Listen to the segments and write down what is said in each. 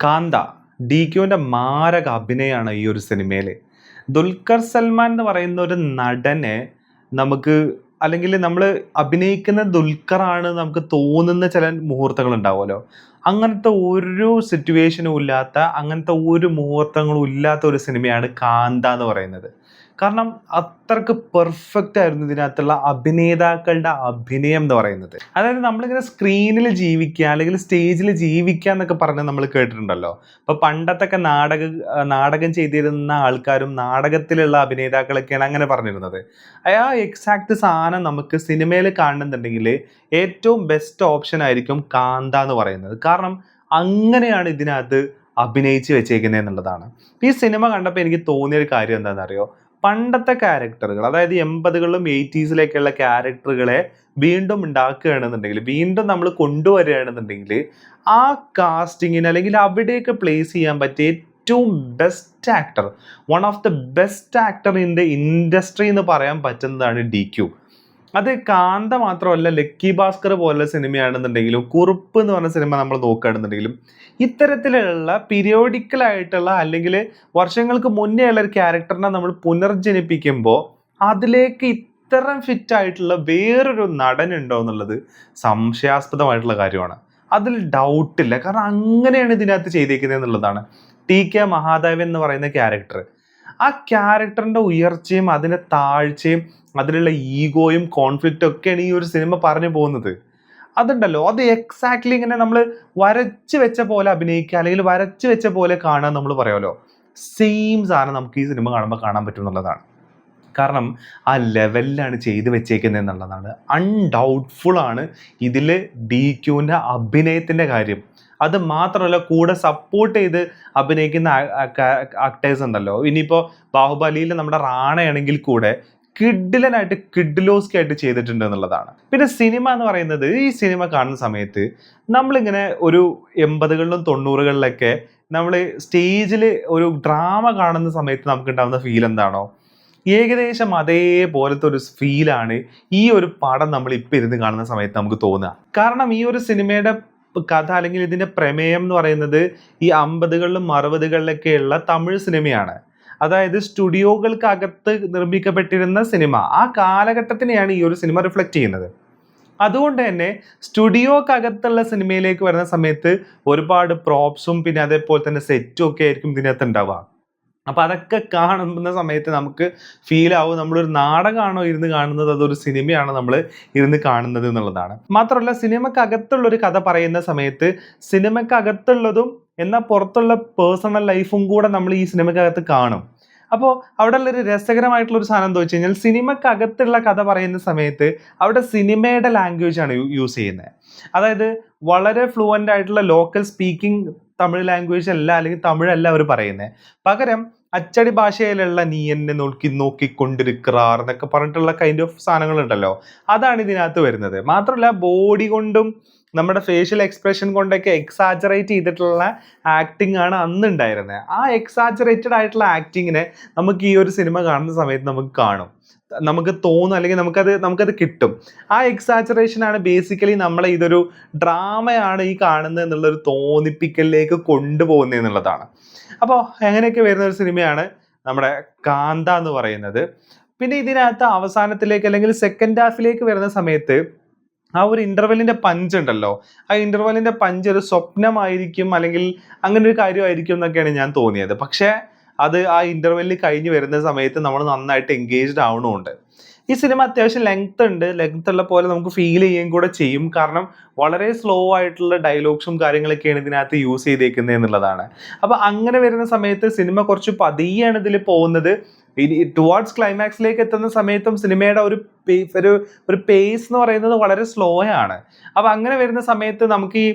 കാന്ത D ക്യുവിന്റെ മാരക അഭിനയമാണ് ഈ ഒരു സിനിമയിൽ ദുൽഖർ സൽമാൻ എന്ന് പറയുന്ന ഒരു നടനെ നമുക്ക് അല്ലെങ്കിൽ നമ്മൾ അഭിനയിക്കുന്ന ദുൽഖറാണ് നമുക്ക് തോന്നുന്ന ചില മുഹൂർത്തങ്ങൾ ഉണ്ടാവുമല്ലോ അങ്ങനത്തെ ഒരു സിറ്റുവേഷനും ഇല്ലാത്ത അങ്ങനത്തെ ഒരു മുഹൂർത്തങ്ങളും ഇല്ലാത്ത ഒരു സിനിമയാണ് കാന്ത എന്ന് പറയുന്നത്. കാരണം അത്രയ്ക്ക് പെർഫെക്റ്റ് ആയിരുന്നു ഇതിനകത്തുള്ള അഭിനേതാക്കളുടെ അഭിനയം എന്ന് പറയുന്നത്. അതായത് നമ്മളിങ്ങനെ സ്ക്രീനിൽ ജീവിക്കുക അല്ലെങ്കിൽ സ്റ്റേജിൽ ജീവിക്കുക എന്നൊക്കെ പറഞ്ഞ് നമ്മൾ കേട്ടിട്ടുണ്ടല്ലോ. അപ്പൊ പണ്ടത്തൊക്കെ നാടക നാടകം ചെയ്തിരുന്ന ആൾക്കാരും നാടകത്തിലുള്ള അഭിനേതാക്കളൊക്കെയാണ് അങ്ങനെ പറഞ്ഞിരുന്നത്. ആ എക്സാക്ട് സാധനം നമുക്ക് സിനിമയിൽ കാണുന്നുണ്ടെങ്കിൽ ഏറ്റവും ബെസ്റ്റ് ഓപ്ഷൻ ആയിരിക്കും കാന്ത എന്ന് പറയുന്നത്. കാരണം അങ്ങനെയാണ് ഇതിനകത്ത് അഭിനയിച്ച് വെച്ചേക്കുന്നത് എന്നുള്ളതാണ് ഈ സിനിമ കണ്ടപ്പോൾ എനിക്ക് തോന്നിയൊരു കാര്യം എന്താണെന്ന് അറിയോ പണ്ടത്തെ ക്യാരക്ടറുകൾ അതായത് എൺപതുകളിലും എയ്റ്റീസിലേക്കുള്ള ക്യാരക്ടറുകളെ വീണ്ടും ഉണ്ടാക്കുകയാണെന്നുണ്ടെങ്കിൽ വീണ്ടും നമ്മൾ കൊണ്ടുവരികയാണെന്നുണ്ടെങ്കിൽ ആ കാസ്റ്റിങ്ങിന് അല്ലെങ്കിൽ അവിടെയൊക്കെ പ്ലേസ് ചെയ്യാൻ പറ്റിയ ഏറ്റവും best actor one of the best actor in the industry എന്ന് പറയാൻ പറ്റുന്നതാണ് ഡി ക്യു അത് കാന്ത മാത്രമല്ല ലക്കി ഭാസ്കർ പോലുള്ള സിനിമയാണെന്നുണ്ടെങ്കിലും കുറുപ്പ് എന്ന് പറഞ്ഞ സിനിമ നമ്മൾ നോക്കുകയാണെന്നുണ്ടെങ്കിലും ഇത്തരത്തിലുള്ള പീരിയോഡിക്കൽ ആയിട്ടുള്ള അല്ലെങ്കിൽ വർഷങ്ങൾക്ക് മുന്നേ ഉള്ള ഒരു ക്യാരക്ടറിനെ നമ്മൾ പുനർജനിപ്പിക്കുമ്പോൾ അതിലേക്ക് ഇത്തരം ഫിറ്റ് ആയിട്ടുള്ള വേറൊരു നടൻ ഉണ്ടോ എന്നുള്ളത് സംശയാസ്പദമായിട്ടുള്ള കാര്യമാണ്. അതിൽ ഡൗട്ടില്ല കാരണം അങ്ങനെയാണ് ഇതിനകത്ത് ചെയ്തേക്കുന്നത് എന്നുള്ളതാണ് ടി കെ മഹാദേവൻ എന്ന് പറയുന്ന ക്യാരക്ടർ ആ ക്യാരക്ടറിന്റെ ഉയർച്ചയും അതിന്റെ താഴ്ചയും അതിലുള്ള ഈഗോയും കോൺഫ്ലിക്റ്റും ഒക്കെയാണ് ഈ ഒരു സിനിമ പറഞ്ഞു പോകുന്നത്. അതുണ്ടല്ലോ. അത് എക്സാക്ട്ലി ഇങ്ങനെ നമ്മൾ വരച്ച് വെച്ച പോലെ അഭിനയിക്കുക അല്ലെങ്കിൽ വരച്ച് വെച്ച പോലെ കാണാൻ നമ്മൾ പറയുമല്ലോ. സെയിം സാധനം നമുക്ക് ഈ സിനിമ കാണുമ്പോൾ കാണാൻ പറ്റും എന്നുള്ളതാണ്. കാരണം ആ ലെവലിലാണ് ചെയ്ത് വെച്ചേക്കുന്നത് എന്നുള്ളതാണ്. അൺഡൗട്ട്ഫുള്ളാണ് ഇതിൽ ഡി ക്യുവിന്റെ അഭിനയത്തിന്റെ കാര്യം. അത് മാത്രമല്ല കൂടെ സപ്പോർട്ട് ചെയ്ത് അഭിനയിക്കുന്ന ആക്ടേഴ്സ് ഉണ്ടല്ലോ. ഇനിയിപ്പോൾ ബാഹുബലിയിൽ നമ്മുടെ റാണയാണെങ്കിൽ കൂടെ കിഡിലനായിട്ട് കിഡിലോസ്കി ആയിട്ട് ചെയ്തിട്ടുണ്ട് എന്നുള്ളതാണ്. പിന്നെ സിനിമ എന്ന് പറയുന്നത് ഈ സിനിമ കാണുന്ന സമയത്ത് നമ്മളിങ്ങനെ ഒരു എൺപതുകളിലും തൊണ്ണൂറുകളിലൊക്കെ നമ്മൾ സ്റ്റേജിൽ ഒരു ഡ്രാമ കാണുന്ന സമയത്ത് നമുക്ക് ഉണ്ടാകുന്ന ഫീൽ എന്താണോ? ഏകദേശം അതേപോലത്തെ ഒരു ഫീലാണ് ഈ ഒരു പടം നമ്മൾ ഇപ്പം ഇരുന്ന് കാണുന്ന സമയത്ത് നമുക്ക് തോന്നുക. കാരണം ഈ ഒരു സിനിമയുടെ കഥ അല്ലെങ്കിൽ ഇതിന്റെ പ്രമേയം എന്ന് പറയുന്നത് ഈ അമ്പതുകളിലും അറുപതുകളിലൊക്കെയുള്ള തമിഴ് സിനിമയാണ്. അതായത് സ്റ്റുഡിയോകൾക്കകത്ത് നിർമ്മിക്കപ്പെട്ടിരുന്ന സിനിമ. ആ കാലഘട്ടത്തിനെയാണ് ഈ ഒരു സിനിമ റിഫ്ലക്റ്റ് ചെയ്യുന്നത്. അതുകൊണ്ട് തന്നെ സ്റ്റുഡിയോക്കകത്തുള്ള സിനിമയിലേക്ക് വരുന്ന സമയത്ത് ഒരുപാട് പ്രോപ്സും പിന്നെ അതേപോലെ തന്നെ സെറ്റും ഒക്കെ ആയിരിക്കും ഇതിനകത്ത് ഉണ്ടാവുക. അപ്പൊ അതൊക്കെ കാണുന്ന സമയത്ത് നമുക്ക് ഫീൽ ആവും. നമ്മളൊരു നാടകമാണോ ഇരുന്ന് കാണുന്നത്? അതൊരു സിനിമയാണോ നമ്മൾ ഇരുന്ന് കാണുന്നത് എന്നുള്ളതാണ്. മാത്രമല്ല സിനിമക്കകത്തുള്ള ഒരു കഥ പറയുന്ന സമയത്ത് സിനിമക്കകത്തുള്ളതും എന്നാൽ പുറത്തുള്ള പേഴ്സണൽ ലൈഫും കൂടെ നമ്മൾ ഈ സിനിമക്കകത്ത് കാണും. അപ്പോൾ അവിടെ ഉള്ളൊരു രസകരമായിട്ടുള്ള ഒരു സാധനം എന്താ വെച്ച് കഴിഞ്ഞാൽ സിനിമക്കകത്തുള്ള കഥ പറയുന്ന സമയത്ത് അവിടെ സിനിമയുടെ ലാംഗ്വേജ് ആണ് യൂസ് ചെയ്യുന്നത്. അതായത് വളരെ ഫ്ലുവന്റ് ആയിട്ടുള്ള ലോക്കൽ സ്പീക്കിംഗ് തമിഴ് ലാംഗ്വേജ് അല്ല അല്ലെങ്കിൽ തമിഴല്ല അവർ പറയുന്നത്. പകരം അച്ചടി ഭാഷയിലുള്ള നീ എന്നെ നോക്കി നോക്കിക്കൊണ്ടിരിക്കാർ എന്നൊക്കെ പറഞ്ഞിട്ടുള്ള കൈൻഡ് ഓഫ് സാധനങ്ങളുണ്ടല്ലോ. അതാണ് ഇതിനകത്ത് വരുന്നത്. മാത്രമല്ല ബോഡി കൊണ്ടും നമ്മുടെ ഫേഷ്യൽ എക്സ്പ്രഷൻ കൊണ്ടൊക്കെ എക്സാജറേറ്റ് ചെയ്തിട്ടുള്ള ആക്ടിംഗ് ആണ് അന്ന് ഉണ്ടായിരുന്നത് ആ എക്സാജറേറ്റഡ് ആയിട്ടുള്ള ആക്ടിങ്ങിനെ നമുക്ക് ഈ ഒരു സിനിമ കാണുന്ന സമയത്ത് നമുക്ക് കാണും. നമുക്ക് തോന്നും അല്ലെങ്കിൽ നമുക്കത് നമുക്കത് കിട്ടും. ആ എക്സാജറേഷൻ ആണ് ബേസിക്കലി നമ്മളെ ഇതൊരു ഡ്രാമയാണ് ഈ കാണുന്നത് എന്നുള്ളൊരു തോന്നിപ്പിക്കലിലേക്ക് കൊണ്ടുപോകുന്നത് എന്നുള്ളതാണ്. അപ്പോൾ എങ്ങനെയൊക്കെ വരുന്ന ഒരു സിനിമയാണ് നമ്മുടെ കാന്ത എന്ന് പറയുന്നത്. പിന്നെ ഇതിനകത്ത് അവസാനത്തിലേക്ക് അല്ലെങ്കിൽ സെക്കൻഡ് ഹാഫിലേക്ക് വരുന്ന സമയത്ത് ആ ഒരു ഇന്റർവെല്ലിന്റെ പഞ്ച് ഉണ്ടല്ലോ. ആ ഇന്റർവെല്ലിന്റെ പഞ്ച് ഒരു സ്വപ്നമായിരിക്കും അല്ലെങ്കിൽ അങ്ങനെ ഒരു കാര്യമായിരിക്കും എന്നൊക്കെയാണ് ഞാൻ തോന്നിയത്. പക്ഷേ അത് ആ ഇന്റർവെല്ലിൽ കഴിഞ്ഞ് വരുന്ന സമയത്ത് നമ്മൾ നന്നായിട്ട് എൻഗേജ്ഡ് ആവണമുണ്ട് ഈ സിനിമ അത്യാവശ്യം ലെങ്ത് ഉണ്ട്. ലെങ്ത് ഉള്ള പോലെ നമുക്ക് ഫീൽ ചെയ്യുകയും കൂടെ ചെയ്യും. കാരണം വളരെ സ്ലോ ആയിട്ടുള്ള ഡയലോഗ്സും കാര്യങ്ങളൊക്കെയാണ് ഇതിനകത്ത് യൂസ് ചെയ്തേക്കുന്നത് എന്നുള്ളതാണ്. അപ്പൊ അങ്ങനെ വരുന്ന സമയത്ത് സിനിമ കുറച്ച് പതിയാണ് ഇതിൽ പോകുന്നത്. ഇനി ടുവാർഡ്സ് ക്ലൈമാക്സിലേക്ക് എത്തുന്ന സമയത്തും സിനിമയുടെ ഒരു ഒരു ഒരു പേസ് എന്ന് പറയുന്നത് വളരെ സ്ലോ ആണ്. അപ്പൊ അങ്ങനെ വരുന്ന സമയത്ത് നമുക്ക് ഈ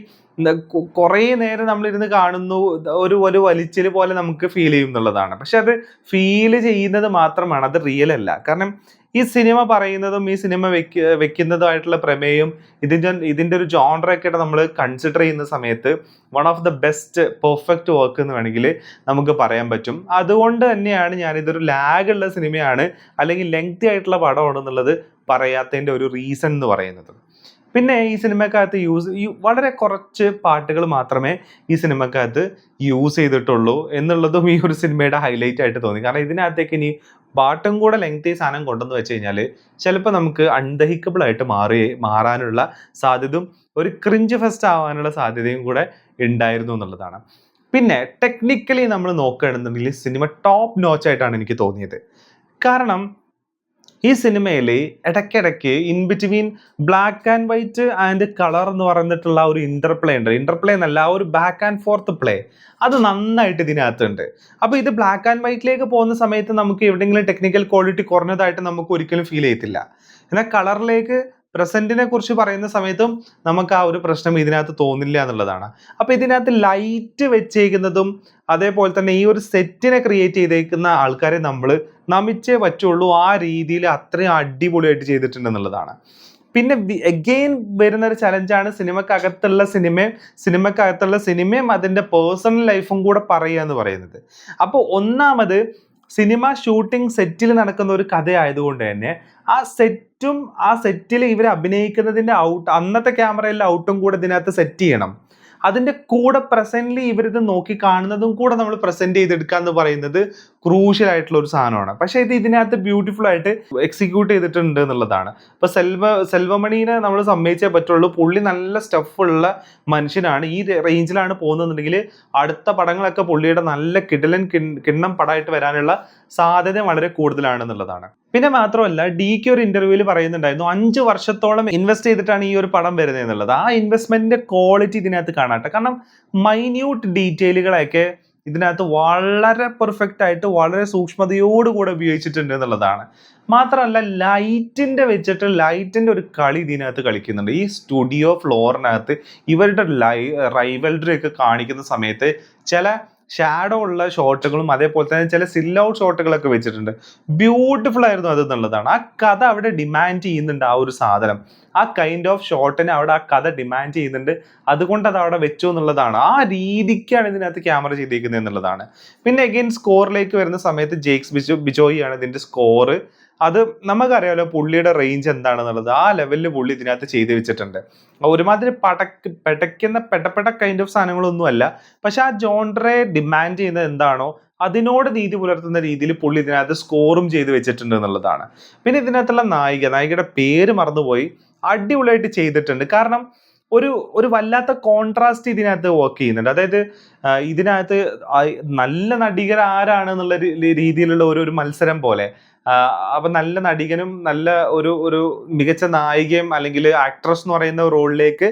കുറേ നേരം നമ്മളിരുന്ന് കാണുന്നു. ഒരു ഒരു വലിച്ചിൽ പോലെ നമുക്ക് ഫീൽ ചെയ്യും എന്നുള്ളതാണ്. പക്ഷെ അത് ഫീൽ ചെയ്യുന്നത് മാത്രമാണ്. അത് റിയൽ അല്ല. കാരണം ഈ സിനിമ പറയുന്നതും ഈ സിനിമ വെക്ക വെക്കുന്നതുമായിട്ടുള്ള പ്രമേയം ഇതിന്റെ ഇതിന്റെ ഒരു ജോണറൊക്കെ നമ്മൾ കൺസിഡർ ചെയ്യുന്ന സമയത്ത് one of the best perfect work എന്ന് വേണമെങ്കിൽ നമുക്ക് പറയാൻ പറ്റും. അതുകൊണ്ട് തന്നെയാണ് ഞാൻ ഇതൊരു ലാഗ് ഉള്ള സിനിമയാണ് അല്ലെങ്കിൽ ലെങ്തി ആയിട്ടുള്ള പടമാണ് എന്നുള്ളത് പറയാത്തതിന്റെ ഒരു റീസൺ എന്ന് പറയുന്നത്. പിന്നെ ഈ സിനിമക്കകത്ത് യൂസ് വളരെ കുറച്ച് പാട്ടുകൾ മാത്രമേ ഈ സിനിമക്കകത്ത് യൂസ് ചെയ്തിട്ടുള്ളൂ എന്നുള്ളതും ഈ ഒരു സിനിമയുടെ ഹൈലൈറ്റ് ആയിട്ട് തോന്നി. കാരണം ഇതിനകത്തേക്ക് ഇനി പാട്ടും കൂടെ ലെങ്തി സാധനം കൊണ്ടെന്ന് വെച്ച് കഴിഞ്ഞാൽ ചിലപ്പോൾ നമുക്ക് അൺദഹിക്കബിൾ ആയിട്ട് മാറി മാറാനുള്ള സാധ്യതയും ഒരു ക്രിഞ്ച് ഫെസ്റ്റ് ആവാനുള്ള സാധ്യതയും കൂടെ ഉണ്ടായിരുന്നു എന്നുള്ളതാണ്. പിന്നെ ടെക്നിക്കലി നമ്മൾ നോക്കുകയാണെന്നുണ്ടെങ്കിൽ സിനിമ ടോപ്പ് നോച്ചായിട്ടാണ് എനിക്ക് തോന്നിയത്. കാരണം ഈ സിനിമയിൽ ഇടയ്ക്കിടയ്ക്ക് in between black and white and colour എന്ന് പറഞ്ഞിട്ടുള്ള ഒരു ഇന്റർപ്ലേ ഉണ്ട്. ഇന്റർപ്ലേ എന്നല്ല ആ ഒരു ബാക്ക് ആൻഡ് ഫോർത്ത് പ്ലേ അത് നന്നായിട്ട് ഇതിനകത്തുണ്ട്. അപ്പോൾ ഇത് ബ്ലാക്ക് ആൻഡ് വൈറ്റിലേക്ക് പോകുന്ന സമയത്ത് നമുക്ക് എവിടെയെങ്കിലും ടെക്നിക്കൽ ക്വാളിറ്റി കുറഞ്ഞതായിട്ട് നമുക്ക് ഒരിക്കലും ഫീൽ ചെയ്യത്തില്ല. എന്നാൽ കളറിലേക്ക് പ്രസന്റിനെ കുറിച്ച് പറയുന്ന സമയത്തും നമുക്ക് ആ ഒരു പ്രശ്നം ഇതിനകത്ത് തോന്നില്ല എന്നുള്ളതാണ്. അപ്പൊ ഇതിനകത്ത് ലൈറ്റ് വെച്ചേക്കുന്നതും അതേപോലെ തന്നെ ഈ ഒരു സെറ്റിനെ ക്രിയേറ്റ് ചെയ്തേക്കുന്ന ആൾക്കാരെ നമ്മൾ നമിച്ചേ പറ്റുള്ളൂ. ആ രീതിയിൽ അത്രയും അടിപൊളിയായിട്ട് ചെയ്തിട്ടുണ്ട് എന്നുള്ളതാണ്. പിന്നെ അഗെയിൻ വരുന്ന ഒരു ചലഞ്ചാണ് സിനിമക്കകത്തുള്ള സിനിമയും സിനിമക്കകത്തുള്ള സിനിമയും അതിന്റെ പേഴ്സണൽ ലൈഫും കൂടെ പറയുക എന്ന് പറയുന്നത്. അപ്പോൾ ഒന്നാമത് സിനിമ ഷൂട്ടിംഗ് സെറ്റിൽ നടക്കുന്ന ഒരു കഥയായതുകൊണ്ട് തന്നെ ആ സെറ്റും ആ സെറ്റിൽ ഇവർ അഭിനയിക്കുന്നതിന്റെ ഔട്ട് അന്നത്തെ ക്യാമറയിലെ ഔട്ടും കൂടെ ഇതിനകത്ത് സെറ്റ് ചെയ്യണം. അതിന്റെ കൂടെ പ്രസന്റ്ലി ഇവരിത് നോക്കി കാണുന്നതും കൂടെ നമ്മൾ പ്രസന്റ് ചെയ്തെടുക്കുക എന്ന് പറയുന്നത് ക്രൂഷ്യൽ ആയിട്ടുള്ള ഒരു സാധനമാണ്. പക്ഷെ ഇത് ഇതിനകത്ത് ബ്യൂട്ടിഫുൾ ആയിട്ട് എക്സിക്യൂട്ട് ചെയ്തിട്ടുണ്ട് എന്നുള്ളതാണ്. ഇപ്പൊ സെൽവ സെൽവമണീനെ നമ്മൾ സമ്മതിച്ചേ പറ്റുള്ളൂ. പുള്ളി നല്ല സ്റ്റഫുള്ള മനുഷ്യനാണ്. ഈ റേഞ്ചിലാണ് പോകുന്നതെന്നുണ്ടെങ്കിൽ അടുത്ത പടങ്ങളൊക്കെ പുള്ളിയുടെ നല്ല കിടലൻ കിണ്ണം പടമായിട്ട് വരാനുള്ള സാധ്യത വളരെ കൂടുതലാണെന്നുള്ളതാണ്. പിന്നെ മാത്രമല്ല ഡി കെ ഒരു ഇന്റർവ്യൂവിൽ പറയുന്നുണ്ടായിരുന്നു അഞ്ച് വർഷത്തോളം ഇൻവെസ്റ്റ് ചെയ്തിട്ടാണ് ഈ ഒരു പടം വരുന്നത് എന്നുള്ളത് ആ ഇൻവെസ്റ്റ്മെന്റിന്റെ ക്വാളിറ്റി ഇതിനകത്ത് കാണാട്ടെ കാരണം മൈന്യൂട്ട് ഡീറ്റെയിലുകളൊക്കെ ഇതിനകത്ത് വളരെ പെർഫെക്റ്റ് ആയിട്ട് വളരെ സൂക്ഷ്മതയോടുകൂടെ ഉപയോഗിച്ചിട്ടുണ്ട് എന്നുള്ളതാണ്. മാത്രമല്ല ലൈറ്റിന്റെ വെച്ചിട്ട് ലൈറ്റിന്റെ ഒരു കളി ഇതിനകത്ത് കളിക്കുന്നുണ്ട്. ഈ സ്റ്റുഡിയോ ഫ്ലോറിനകത്ത് ഇവരുടെ ലൈ റൈവൽഡറി ഒക്കെ കാണിക്കുന്ന സമയത്ത് ചില ഷാഡോ ഉള്ള ഷോട്ടുകളും അതേപോലെ തന്നെ ചില സിൽ ഔട്ട് ഷോട്ടുകളൊക്കെ വെച്ചിട്ടുണ്ട്. ബ്യൂട്ടിഫുൾ ആയിരുന്നു അത് എന്നുള്ളതാണ്. ആ കഥ അവിടെ ഡിമാൻഡ് ചെയ്യുന്നുണ്ട് ആ ഒരു സാധനം. ആ കൈൻഡ് ഓഫ് ഷോട്ടിനെ അവിടെ ആ കഥ ഡിമാൻഡ് ചെയ്യുന്നുണ്ട്. അതുകൊണ്ട് അത് അവിടെ വെച്ചു എന്നുള്ളതാണ്. ആ രീതിക്കാണ് ഇതിനകത്ത് ക്യാമറ ചെയ്തിരിക്കുന്നത് എന്നുള്ളതാണ്. പിന്നെ അഗെയിൻ സ്കോറിലേക്ക് വരുന്ന സമയത്ത് ജേക്സ് ബിജോ ബിജോയി ആണ് ഇതിന്റെ സ്കോറ് അത് നമുക്കറിയാമല്ലോ പുള്ളിയുടെ റേഞ്ച് എന്താണെന്നുള്ളത്. ആ ലെവലിൽ പുള്ളി ഇതിനകത്ത് ചെയ്ത് വെച്ചിട്ടുണ്ട്. ഒരുമാതിരി പടക്ക് പെടയ്ക്കുന്ന പെട്ടപ്പെട്ട കൈൻഡ് ഓഫ് സാധനങ്ങളൊന്നുമല്ല. പക്ഷെ ആ ജോൺഡറെ ഡിമാൻഡ് ചെയ്യുന്നത് എന്താണോ അതിനോട് നീതി പുലർത്തുന്ന രീതിയിൽ പുള്ളി ഇതിനകത്ത് സ്കോറും ചെയ്ത് വെച്ചിട്ടുണ്ട് എന്നുള്ളതാണ്. പിന്നെ ഇതിനകത്തുള്ള നായിക നായികയുടെ പേര് മറന്നുപോയി. അടിപൊളിയായിട്ട് ചെയ്തിട്ടുണ്ട്. കാരണം ഒരു ഒരു വല്ലാത്ത കോൺട്രാസ്റ്റ് ഇതിനകത്ത് വർക്ക് ചെയ്യുന്നുണ്ട്. അതായത് ഇതിനകത്ത് നല്ല നടികർ ആരാണ് എന്നുള്ള രീതിയിലുള്ള ഒരു ഒരു മത്സരം പോലെ. അപ്പൊ നല്ല നടികനും നല്ല ഒരു ഒരു മികച്ച നായികയും അല്ലെങ്കിൽ ആക്ട്രസ് എന്ന് പറയുന്ന റോളിലേക്ക്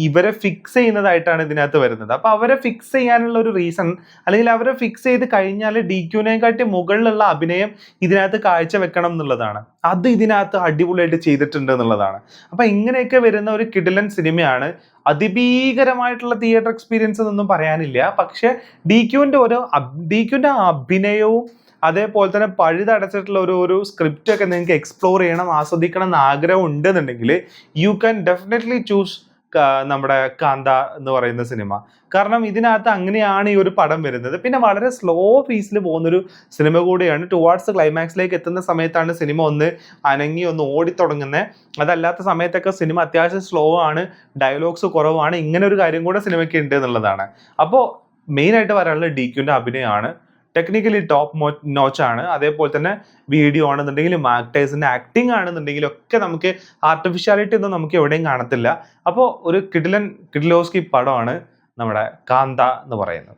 ഇവരെ ഫിക്സ് ചെയ്യുന്നതായിട്ടാണ് ഇതിനകത്ത് വരുന്നത്. അപ്പൊ അവരെ ഫിക്സ് ചെയ്യാനുള്ള ഒരു റീസൺ അല്ലെങ്കിൽ അവരെ ഫിക്സ് ചെയ്ത് കഴിഞ്ഞാൽ ഡി കാട്ടി മുകളിലുള്ള അഭിനയം ഇതിനകത്ത് കാഴ്ചവെക്കണം എന്നുള്ളതാണ്. അത് ഇതിനകത്ത് അടിപൊളിയായിട്ട് ചെയ്തിട്ടുണ്ട് എന്നുള്ളതാണ്. അപ്പൊ ഇങ്ങനെയൊക്കെ വരുന്ന ഒരു കിടിലൻ സിനിമയാണ്. അതിഭീകരമായിട്ടുള്ള തിയേറ്റർ എക്സ്പീരിയൻസ് എന്നൊന്നും പറയാനില്ല. പക്ഷെ ഡി ക്യുവിന്റെ ഒരു ഡി ക്യുവിന്റെ അഭിനയവും അതേപോലെ തന്നെ പഴുതടച്ചിട്ടുള്ള ഒരു ഒരു സ്ക്രിപ്റ്റ് ഒക്കെ നിങ്ങൾക്ക് എക്സ്പ്ലോർ ചെയ്യണം ആസ്വദിക്കണം എന്ന് ആഗ്രഹം ഉണ്ടെന്നുണ്ടെങ്കിൽ യു ക്യാൻ ഡെഫിനറ്റ്ലി ചൂസ് നമ്മുടെ കാന്ത എന്ന് പറയുന്ന സിനിമ കാരണം ഇതിനകത്ത് അങ്ങനെയാണ് ഈ ഒരു പടം വരുന്നത്. പിന്നെ വളരെ സ്ലോ പീസിൽ പോകുന്നൊരു സിനിമ കൂടിയാണ്. ടുവാർഡ്സ് ക്ലൈമാക്സിലേക്ക് എത്തുന്ന സമയത്താണ് സിനിമ ഒന്ന് അനങ്ങി ഒന്ന് ഓടിത്തുടങ്ങുന്നത് അതല്ലാത്ത സമയത്തൊക്കെ സിനിമ അത്യാവശ്യം സ്ലോ ആണ് ഡയലോഗ്സ് കുറവാണ്. ഇങ്ങനെ ഒരു കാര്യം കൂടെ സിനിമയ്ക്ക് ഉണ്ട് എന്നുള്ളതാണ്. അപ്പോൾ മെയിനായിട്ട് പറയാനുള്ളത് ഡി ക്യുവിന്റെ അഭിനയമാണ്. ടെക്നിക്കലി ടോപ്പ് നോച്ച് ആണ്. അതേപോലെ തന്നെ വീഡിയോ ആണെന്നുണ്ടെങ്കിലും ആക്ടേഴ്സിന്റെ ആക്ടിങ് ആണെന്നുണ്ടെങ്കിലും ഒക്കെ നമുക്ക് ആർട്ടിഫിഷ്യാലിറ്റി ഒന്നും നമുക്ക് എവിടെയും കാണത്തില്ല. അപ്പോൾ ഒരു കിഡിലൻ കിഡിലോസ്കി പടമാണ് നമ്മുടെ കാന്ത എന്ന് പറയുന്നത്.